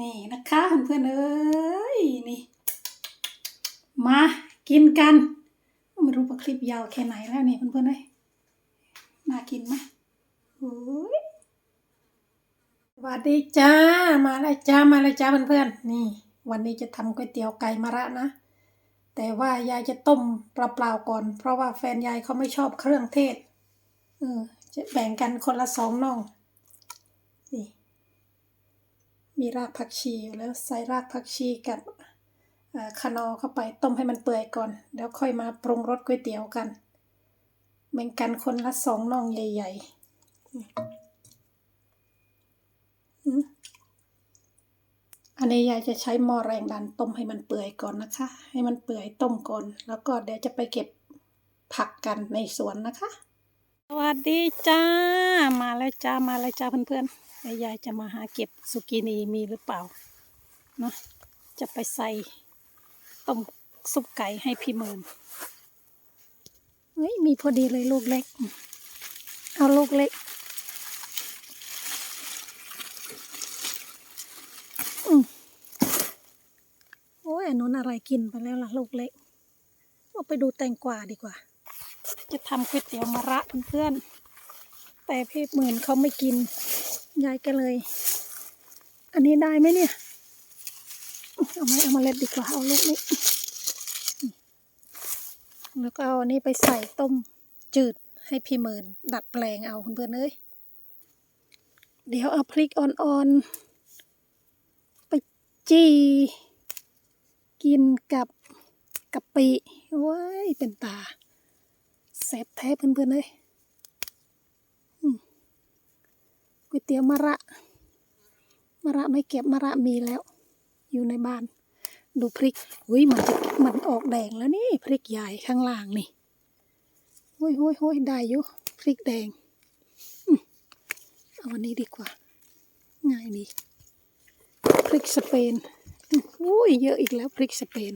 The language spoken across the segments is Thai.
นี่นะคะเพื่อนๆเอ้ยนี่ มากินกัน ไม่รู้ว่าคลิปยาวแค่ไหนแล้วนี่เพื่อนๆเอ้ยน่ากินไหมโอ้ยสวัสดีจ้ามาแล้วจ้ามาแล้วจ้าเพื่อนๆนี่ วันนี้จะทำก๋วยเตี๋ยวไก่มะระนะแต่ว่ายายจะต้มเปล่าๆก่อน เพราะว่าแฟนยายเขาไม่ชอบเครื่องเทศเออจะแบ่งกันคนละสองน่องนี่ มีรากผักชีอยู่แล้วใส่รากผักชีกับเอ่อคะนอเข้าไปต้มให้มันเปื่อยก่อน แล้วค่อยมาปรุงรสก๋วยเตี๋ยวกันแบ่งกันคนละสองน่องใหญ่ๆอันนี้ยายจะใช้หม้อแรงดันต้มให้มันเปื่อยก่อนนะคะ ให้มันเปื่อยต้มก่อน แล้วก็เดี๋ยวจะไปเก็บผักกันในสวนนะคะ สวัสดีจ้า มาแล้วจ้า มาแล้วจ้าเพื่อนๆ แล้วยายจะมาหาเก็บสุกินีมีหรือเปล่าเนาะจะไปใส่ต้มซุปไก่ให้พี่เมินเฮ้ยมีพอดีเลยลูกเล็ก เอาลูกเล็กอโอ้ยอันนู้นอะไรกินไปแล้วล่ะ ลูกเล็กเอาไปดูแตงกวาดีกว่า จะทำก๋วยเตี๋ยวมะระเพื่อนๆแต่พี่หมื่นเขาไม่กิน ยายก็เลย อันนี้ได้ไหมเนี่ย เอามาเอามาเล็ดดีกว่า เอาลูกนี้ แล้วก็เอาอันนี้ไปใส่ต้มจืดให้พี่หมื่น ดัดแปลงเอาเพื่อนเอ้ย เดี๋ยวเอาพริกอ่อนๆ ไปจีกินกับกะปิโอ้ยเป็นตาแซ่บแท้เพื่อนๆเลยอืม ก๋วยเตี๋ยวมะระมะระไม่เก็บมะระมีแล้ว อยู่ในบ้าน ดูพริกอุ้ยมันจะมันออกแดงแล้วนี่พริกใหญ่ข้างล่างนี่โอ้ยโอ้ยโอ้ยได้อยู่พริกแดงอเอาวันนี้ดีกว่า ง่ายดีพริกสเปนอุ้ยเยอะอีกแล้วพริกสเปน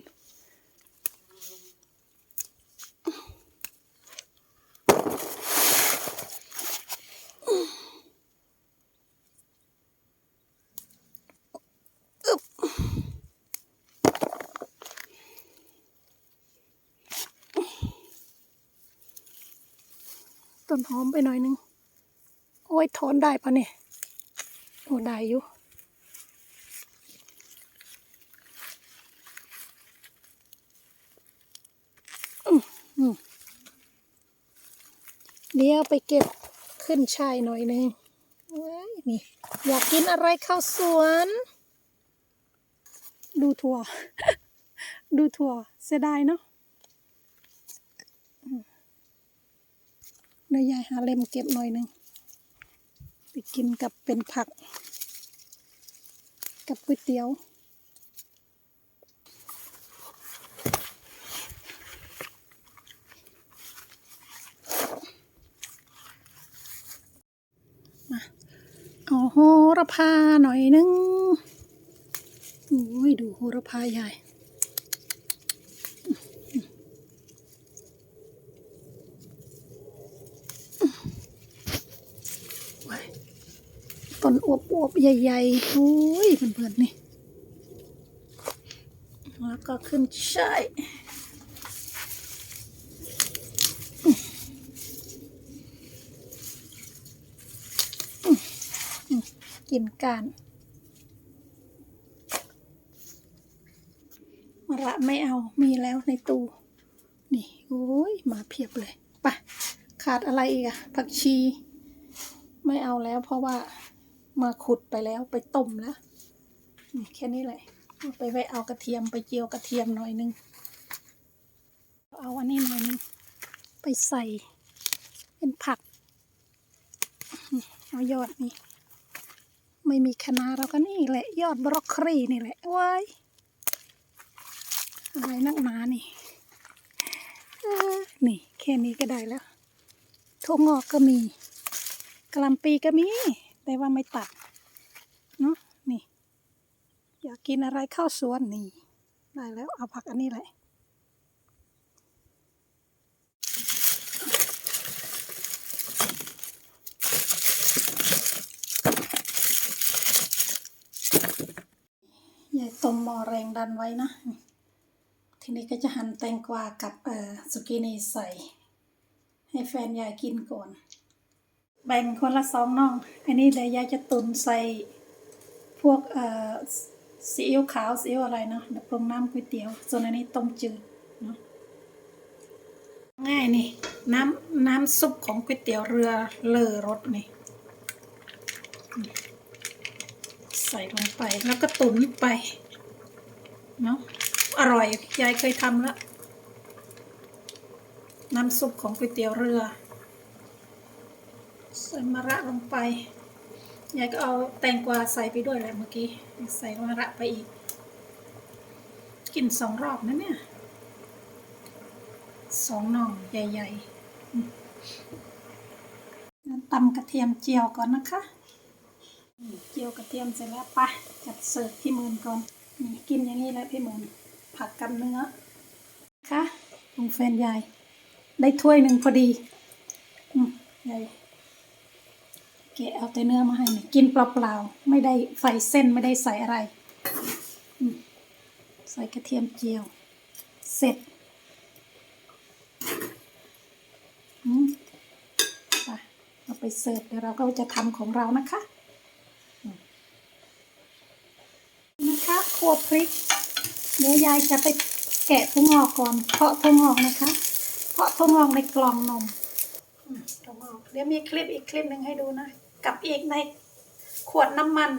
ต้นหอมไปหน่อยนึง โอ้ยถอนได้ปะเนี่ยโอ้ได้อยู่เดี๋ยวไปเก็บขึ้นชายหน่อยนึงว้ายนี่อยากกินอะไรข้าวสวน ดูถั่ว ดูถั่วเสียดายเนาะ เดี๋ยวยายหาเล็มเก็บหน่อยหนึ่งไปกินกับเป็นผัก กับก๋วยเตี๋ยว มาเอาโหระพาหน่อยหนึงโอ้ยดูโหระพาใหญ่ ต้นอวบอวบๆใหญ่ๆโอ้ยเพื่อนๆนี่ แล้วก็ขึ้นช่ายกินกันมะระไม่เอามีแล้วในตู้ นี่ โอ้ย มาเพียบเลยไปะขาดอะไรอีกอะผักชี ไม่เอาแล้วเพราะว่า มาขุดไปแล้วไปต้มแล้วแค่นี้แหละไปไว้เอากระเทียมไปเจียวกระเทียมหน่อยนึง เอาอันนี้หน่อยนึง ไปใส่เป็นผัก เอายอดนี่ ไม่มีคะนาเราก็นี่แหละ ยอดบรอกโคลีนี่แหละว้ายอะไรนักหนานี่นี่แค่นี้ก็ได้แล้วถั่วงอกก็มีกะหล่ำปีก็มี แต่ว่าไม่ตัดเนาะนี่ อยากกินอะไรข้าวสวนนี่ ได้แล้วเอาผักอันนี้แหละยายต้มหม้อแรงดันไว้นะ ทีนี้ก็จะหั่นแตงกวากับสุกินีใส่ ให้แฟนยายกินก่อน แบ่งคนละสองน่อง อันนี้เดี๋ยวยายจะตุนใส่พวกเอ่อซีอิ๊วขาวซีอิ๊วอะไรเนาะเดี๋ยวปรุงน้ำก๋วยเตี๋ยว ส่วนอันนี้ต้มจืดเนาะง่ายนี่ น้ำน้ำซุปของก๋วยเตี๋ยวเรือเลอรสนี่ ใส่ลงไปแล้วก็ตุนไปเนาะอร่อย ยายเคยทำแล้ว น้ำซุปของก๋วยเตี๋ยวเรือ ใส่มะระลงไปยายก็เอาแตงกวาใส่ไปด้วยแหละเมื่อกี้ใส่มะระไปอีก กินสองรอบนะเนี่ยสองหน่องใหญ่ๆนั้นตำกระเทียมเจียวก่อนนะคะ เจียวกระเทียมเสร็จแล้วปะจัดเสิร์ฟพี่หมื่นก่อนนี่กินอย่างนี้แหละพี่หมื่นผักกับเนื้อค่ะลุงแฟนยาย ได้ถ้วยหนึ่งพอดี อืมยาย แกเอาแต่เนื้อมาให้เนี่ยกินเปล่าๆ ไม่ได้ใส่เส้นไม่ได้ใส่อะไร ใส่กระเทียมเจียว เสร็จเอาไปเสิร์ฟเดี๋ยวเราก็จะทำของเรานะคะนะคะคั่วพริก เดี๋ยวยายจะไปแกะถั่วงอกก่อน เพาะถั่วงอกนะคะ เพาะถั่วงอกในกล่องนมอืมถั่วงอกเดี๋ยวมีคลิปอีกคลิปหนึ่งให้ดูนะ กับอีกในขวดน้ำมัน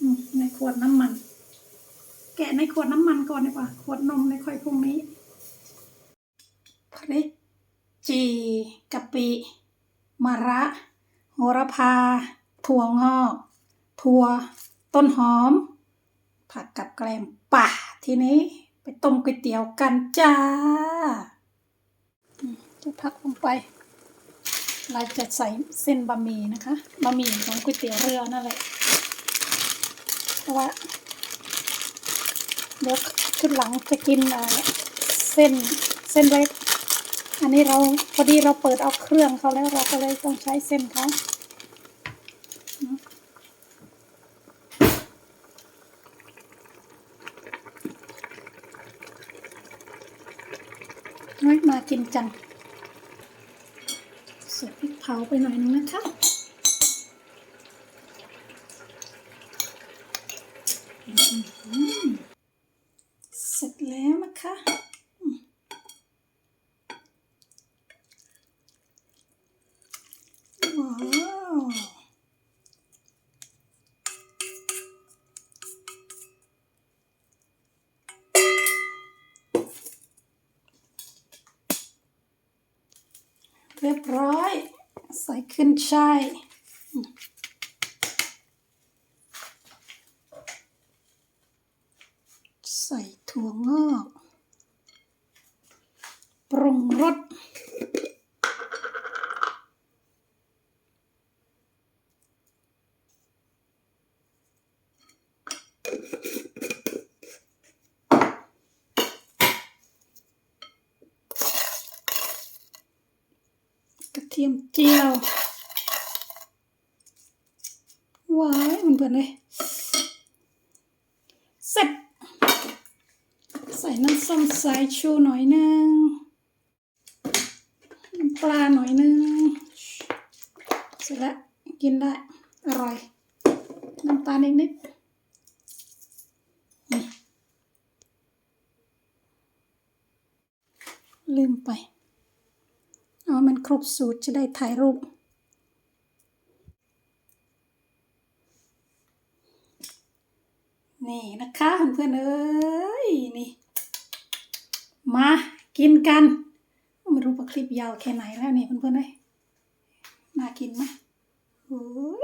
อืมในขวดน้ำมัน แกะในขวดน้ำมันก่อนดีกว่า ขวดนมในค่อยพรุ่งนี้พริกจีกะปิมะระโหระพา ถั่วงอกถั่วต้นหอม ผักกับแกล้มป่ะทีนี้ไปต้มก๋วยเตี๋ยวกันจ้าอืมจะพักลงไป เราจะใส่เส้นบะหมี่นะคะบะหมี่ของก๋วยเตี๋ยวเรือนั่นแหละเพราะว่าเดี๋ยวขึ้นหลังจะกินเส้นเส้นเล็กอันนี้เราพอดีเราเปิดเอาเครื่องเขาแล้วเราก็เลยต้องใช้เส้นเขาเฮ้ยมากินจัง เผาไปหน่อยนึงนะคะเสร็จแล้วนะคะว้าวเรียบร้อย ใส่ขึ้นช่ายใส่ถั่วงอก ปรุงรสกระ เทียมเจียวว้ายมันเปิดเลยเสร็จใส่น้ำส้มสายชูหน่อยนึงน้ำปลาหน่อยนึงเสร็จแล้วกินได้ อร่อย น้ำตาลนิดนิดๆลืมไป เอามันครบสูตรจะได้ถ่ายรูป นี่นะคะเพื่อนๆเอ้ยนี่ มากินกัน ไม่รู้ว่าคลิปยาวแค่ไหนแล้วเนี่ยเพื่อนๆเอ้ยน่ากินไหมโอ้ย